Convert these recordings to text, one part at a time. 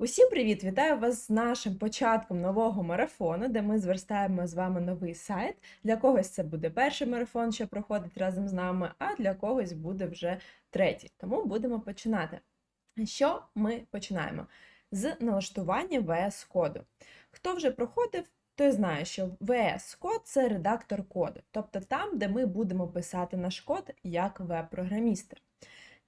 Усім привіт! Вітаю вас з нашим початком нового марафону, де ми зверстаємо з вами новий сайт. Для когось це буде перший марафон, що проходить разом з нами, а для когось буде вже третій. Тому будемо починати. Що ми починаємо? З налаштування VS коду. Хто вже проходив, той знає, що VS код це редактор коду, тобто там, де ми будемо писати наш код як веб-програмісти.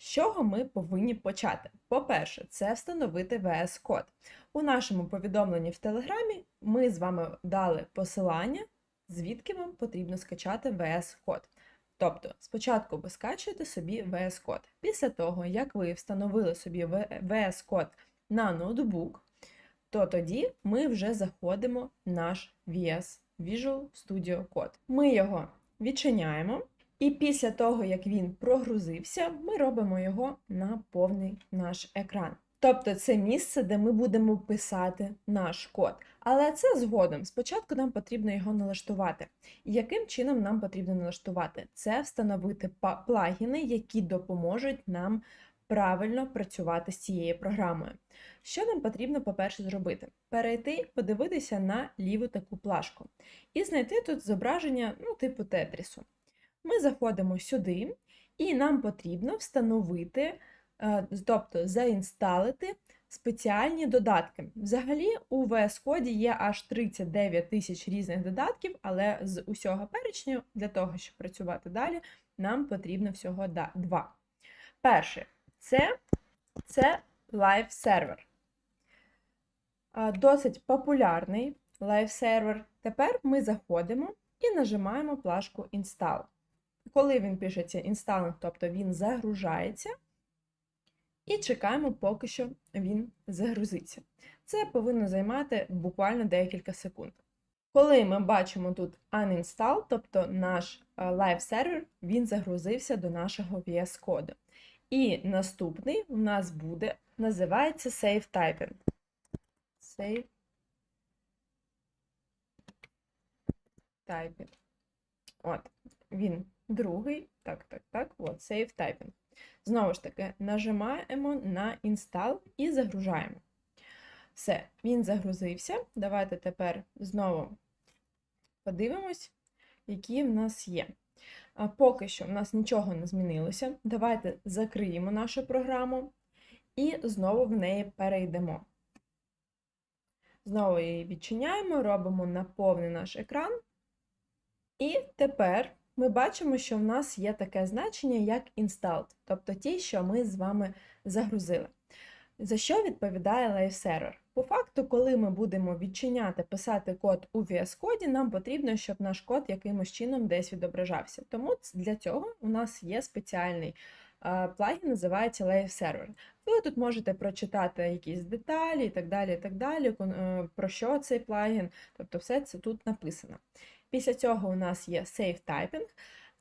З чого ми повинні почати? По-перше, це встановити VS код. У нашому повідомленні в Телеграмі ми з вами дали посилання, звідки вам потрібно скачати VS код. Тобто, спочатку ви скачуєте собі VS код. Після того, як ви встановили собі VS код на ноутбук, то тоді ми вже заходимо в наш VS Visual Studio Code. Ми його відчиняємо. І після того, як він прогрузився, ми робимо його на повний наш екран. Тобто це місце, де ми будемо писати наш код. Але це згодом. Спочатку нам потрібно його налаштувати. І яким чином нам потрібно налаштувати? Це встановити плагіни, які допоможуть нам правильно працювати з цією програмою. Що нам потрібно, по-перше, зробити? Перейти, подивитися на ліву таку плашку і знайти тут зображення, ну, типу тетрісу. Ми заходимо сюди, і нам потрібно встановити, тобто заінсталити спеціальні додатки. Взагалі, у VS Code є аж 39 тисяч різних додатків, але з усього перечню, для того, щоб працювати далі, нам потрібно всього два. Перший це, це Server. Досить популярний Server. Тепер ми заходимо і нажимаємо плашку Install. Коли він пишеться інсталинг, тобто він загружається, і чекаємо, поки що він загрузиться. Це повинно займати буквально декілька секунд. Коли ми бачимо тут uninstall, тобто наш live сервер, він загрузився до нашого VS коду. І наступний у нас буде, називається Save Typing. Save Typing. От, він другий. Так, так, так, от, Save Typing. Знову ж таки, нажимаємо на Install і загружаємо. Все, він загрузився. Давайте тепер знову подивимось, які в нас є. А Поки що в нас нічого не змінилося. Давайте закриємо нашу програму і знову в неї перейдемо. Знову її відчиняємо, робимо на наш екран. І тепер ми бачимо, що в нас є таке значення, як installed, тобто ті, що ми з вами загрузили. За що відповідає Live Server? По факту, коли ми будемо відчиняти, писати код у VS Code, нам потрібно, щоб наш код якимось чином десь відображався. Тому для цього у нас є спеціальний плагін, називається Live Server. Ви тут можете прочитати якісь деталі і так далі, і так далі, е, про що цей плагін, тобто все це тут написано. Після цього у нас є Save Typing.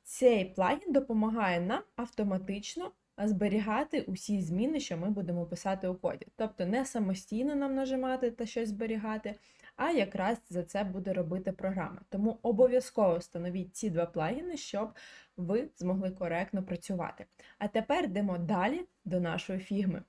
Цей плагін допомагає нам автоматично зберігати усі зміни, що ми будемо писати у коді. Тобто не самостійно нам нажимати та щось зберігати, а якраз за це буде робити програма. Тому обов'язково встановіть ці два плагіни, щоб ви змогли коректно працювати. А тепер йдемо далі до нашої фігми.